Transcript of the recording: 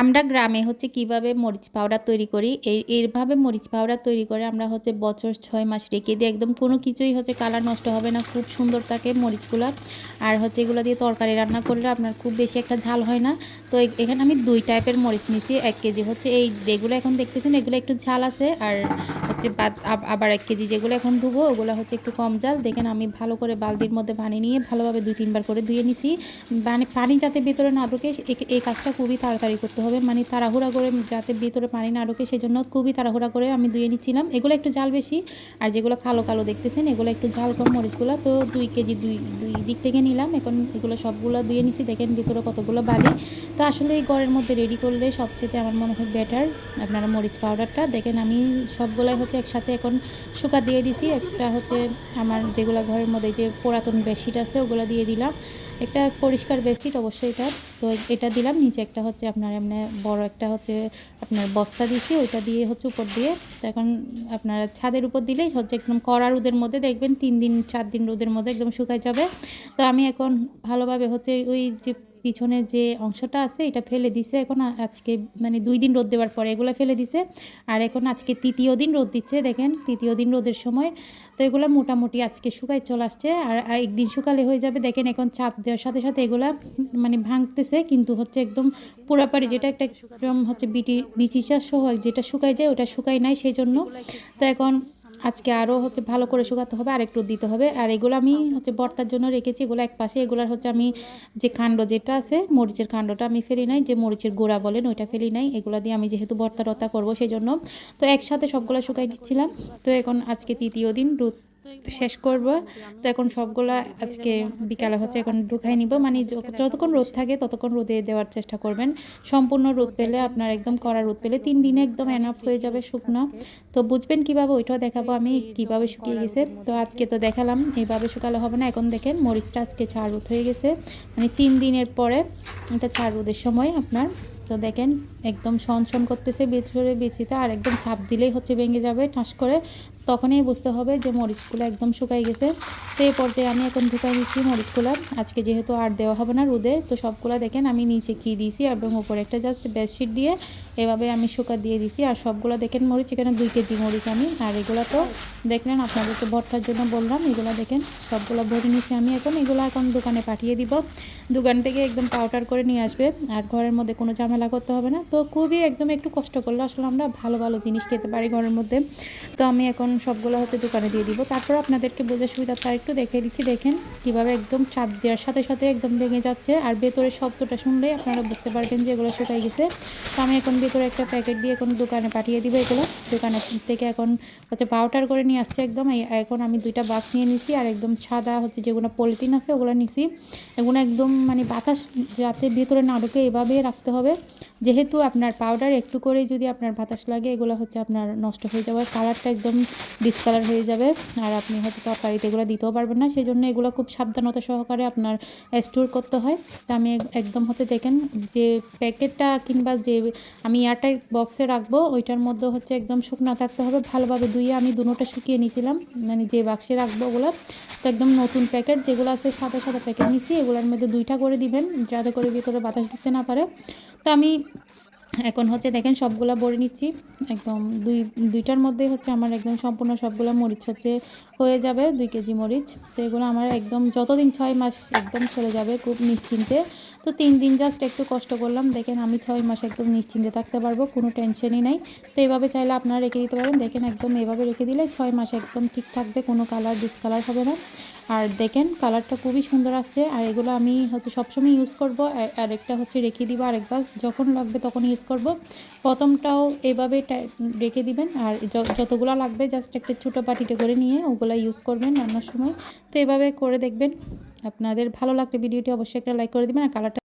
আমরা গ্রামে হচ্ছে কীভাবে মরিচ পাউডার তৈরি করি এই এইভাবে মরিচ পাউডার তৈরি করে আমরা হচ্ছে বছর ছয় মাস রেখে দিই। একদম কোনো কিছুই হচ্ছে কালার নষ্ট হবে না, খুব সুন্দর থাকে মরিচগুলো। আর হচ্ছে এগুলো দিয়ে তরকারি রান্না করলে আপনার খুব বেশি একটা ঝাল হয় না। তো এখানে আমি দুই টাইপের মরিচ নিছি, এক কেজি হচ্ছে এই, যেগুলো এখন দেখতেছেন এগুলো একটু ঝাল আছে। আর হচ্ছে বাদ আব- আবার এক কেজি যেগুলো এখন ধুবো, ওগুলো হচ্ছে একটু কম জাল। দেখেন আমি ভালো করে বালতির মধ্যে পানি নিয়ে ভালোভাবে দুই, তিনবার করে ধুয়ে নিছি। মানে পানি যাতে ভিতরে না ঢুকে এই কাজটা খুবই তাড়াতাড়ি করতে হবে। মানে তাড়াহুড়া করে যাতে ভিতরে পানি না ঢোকে সেই জন্য খুবই তাড়াহুড়া করে আমি ধুয়ে নিচ্ছিলাম। এগুলো একটু জাল বেশি, আর যেগুলো কালো কালো দেখতেছেন, এগুলো একটু ঝাল কম মরিচগুলো। তো দুই কেজি, দুই দুই দিক থেকে নিলাম। এখন এগুলো সবগুলো ধুয়ে নিছি। দেখেন ভিতরে কতগুলো বালি। তো আসলে এই গড়ের মধ্যে রেডি করলে সবচেয়ে আমার মনে হয় বেটার আপনারা মরিচ পাউডারটা দেখেন, আমি সবগুলাই হচ্ছে একসাথে এখন শুকা দিয়ে দিছি। একটা হচ্ছে আমার যেগুলো ঘরের মধ্যে যে পুরাতন বেডশিট আছে, ওগুলো দিয়ে দিলাম। একটা পরিষ্কার বেডশিট অবশ্যই এটা। তো এটা দিলাম, নিচে একটা হচ্ছে আপনার এমনি বড় একটা হচ্ছে আপনার বস্তা দিছি, ওইটা দিয়ে হচ্ছে উপর দিয়ে। তো এখন আপনার ছাদের উপর দিলেই হচ্ছে একদম কড়া রোদের মধ্যে দেখবেন, তিন দিন, চার দিন রোদের মধ্যে একদম শুকায় যাবে। তো আমি এখন ভালোভাবে হচ্ছে ওই যে পিছনের যে অংশটা আছে, এটা ফেলে দিছে। এখন আজকে মানে দুই দিন রোদ দেওয়ার পরে এগুলো ফেলে দিছে। আর এখন আজকে তৃতীয় দিন রোদ দিচ্ছে, দেখেন, তৃতীয় দিন রোদের সময়। তো এগুলো মোটামুটি আজকে শুকায় চলে আসছে। আর একদিন শুকালে হয়ে যাবে, দেখেন, এখন চাপ দেওয়ার সাথে সাথে এগুলা মানে ভাঙতেছে, কিন্তু হচ্ছে একদম পুরাপারি যেটা একটা একদম হচ্ছে বিটি বিচিচা সহ যেটা শুকায় যায়, ওটা শুকায় নাই সেই জন্য তো এখন আজকে আরও হচ্ছে ভালো করে শুকাতে হবে, আর একটু দিতে হবে। আর এগুলো আমি হচ্ছে বর্তার জন্য রেখেছি, এগুলো এক পাশে, এগুলার হচ্ছে আমি যে কাণ্ড যেটা আছে, মরিচের কাণ্ডটা আমি ফেলি নাই, যে মরিচের গোড়া বলেন ওইটা ফেলি নাই। এগুলো দিয়ে আমি যেহেতু বর্তা রতা করব সেই জন্য তো একসাথে সবগুলো শুকাই দিচ্ছিলাম। তো এখন আজকে তৃতীয় দিন, রোদ শেষ করব। তো এখন সবগুলা আজকে বিকালে হচ্ছে এখন ঢুকাই নিব। মানে যতক্ষণ রোদ থাকে ততক্ষণ রোদে দেওয়ার চেষ্টা করবেন। সম্পূর্ণ রোদ পেলে, আপনার একদম কড়া রোদ পেলে তিন দিনে একদম এনাফ হয়ে যাবে শুকনো। তো বুঝবেন কীভাবে ওইটাও দেখাবো আমি, কীভাবে শুকিয়ে গেছে। তো আজকে তো দেখালাম এইভাবে শুকালে হবে না। এখন দেখেন মরিচটা আজকে ছাড় রোদ হয়ে গেছে। মানে তিন দিনের পরে এটা ছাড় রোদের সময় আপনার তো দেখেন, একদম শন করতেছে, ভিতরে বিচিতে আর একদম ছাপ দিলেই হচ্ছে ভেঙে যাবে ঠাস করে। তখনই বুঝতে হবে যে মরিচগুলো একদম শুকাই গেছে। তো এই পর্যায়ে আমি এখন ঢুকাই দিচ্ছি মরিচগুলো। আজকে যেহেতু আর দেওয়া হবে না রোদে, তো সবগুলো দেখেন আমি নিচে কি দিয়েছি এবং উপরে একটা জাস্ট বেডশিট দিয়ে এভাবে আমি শুকা দিয়ে দিছি। আর সবগুলো দেখেন মরিচ, এখানে দুই কেজি মরিচ আমি। আর এগুলো তো দেখলেন আপনাদেরকে ভর্তার জন্য বললাম, এগুলো দেখেন সবগুলো ভরে নিছি আমি এখন। এগুলো এখন দোকানে পাঠিয়ে দিব। দোকান থেকে একদম পাউডার করে নিয়ে আসবে। আর ঘরের মধ্যে কোনো ঝামেলা করতে হবে না। তো খুবই একদম একটু কষ্ট করলে আসলে আমরা ভালো ভালো জিনিস খেতে পারি ঘরের মধ্যে। তো আমি এখন সবগুলো হচ্ছে দোকানে দিয়ে দিব। তারপর আপনাদেরকে বোঝার সুবিধা তার একটু দেখিয়ে দিচ্ছি। দেখেন কীভাবে একদম চাপ দেওয়ার সাথে সাথে একদম ভেঙে যাচ্ছে। আর ভেতরে শব্দটা শুনলেই আপনারা বুঝতে পারবেন যে এগুলো শুকাই গেছে। তো আমি এখন ভেতরে একটা প্যাকেট দিয়ে এখন দোকানে পাঠিয়ে দিব এগুলো। দোকানে থেকে এখন হচ্ছে পাউডার করে নিয়ে আসছে একদম। এখন আমি দুইটা বাক্স নিয়ে নিছি আর একদম সাদা হচ্ছে যেগুলো পলিথিন আছে ওগুলো নিছি। এগুলো একদম মানে বাতাস যাতে ভেতরে না ঢোকে এভাবে রাখতে হবে। যেহেতু আপনার পাউডার একটু করেই যদি আপনার বাতাস লাগে, এগুলো হচ্ছে আপনার নষ্ট হয়ে যাবে। কালারটা একদম ডিসকালার হয়ে যাবে আর আপনি হয়তো তরকারিতে এগুলো দিতেও পারবেন না। সেই জন্য এগুলো খুব সাবধানতা সহকারে আপনার স্টোর করতে হয়। তা আমি একদম হচ্ছে দেখেন যে প্যাকেটটা কিংবা যে আমি এয়ারটাইট বক্সে রাখব, ওইটার মধ্যে হচ্ছে একদম শুকনা থাকতে হবে, ভালোভাবে ধুয়ে আমি দুটোটা শুকিয়ে নিয়েছিলাম মানে যে বাক্সে রাখব ওগুলো, তো একদম নতুন প্যাকেট যেগুলো আছে সাদা সাদা প্যাকেট নিছি এগুলোর মধ্যে দুইটা করে দিবেন, যাতে করে ভিতরে বাতাস ঢুকতে না পারে। তো আমি এখন হচ্ছে দেখেন সবগুলা ভরে নিচ্ছি, একদম দুই, দুইটার মধ্যে হচ্ছে আমার একদম সম্পূর্ণ সবগুলো মরিচ হচ্ছে হয়ে যাবে, দুই কেজি মরিচ। তো এগুলো আমার একদম যতদিন ছয় মাস একদম চলে যাবে খুব নিশ্চিন্তে। তো তিন দিন জাস্ট একটু কষ্ট করলাম। দেখেন আমি ছয় মাস একদম নিশ্চিন্তে থাকতে পারব, কোনো টেনশনই নাই। তো এইভাবে চাইলে আপনারা রেখে দিতে পারেন। দেখেন একদম এভাবে রেখে দিলে ছয় মাস একদম ঠিক থাকবে, কোনো কালার ডিসকালার হবে না। আর দেখেন কালারটা খুবই সুন্দর আসছে। আর এগুলো আমি হচ্ছে সবসময় ইউজ করব। আর- একটা হচ্ছে রেখে দিব আরেক বাক্স। যখন লাগবে তখন ইউজ করব। প্রথমটাও এভাবে রেখে দিবেন। আর যতগুলো লাগবে জাস্ট একটা ছোটো বাটিতে করে নিয়ে ওগুলো ইউজ করবেন রান্নার সময়। তো এভাবে করে দেখবেন। আপনাদের ভালো লাগলে ভিডিওটি অবশ্যই একটা লাইক করে দেবেন আর কালারটা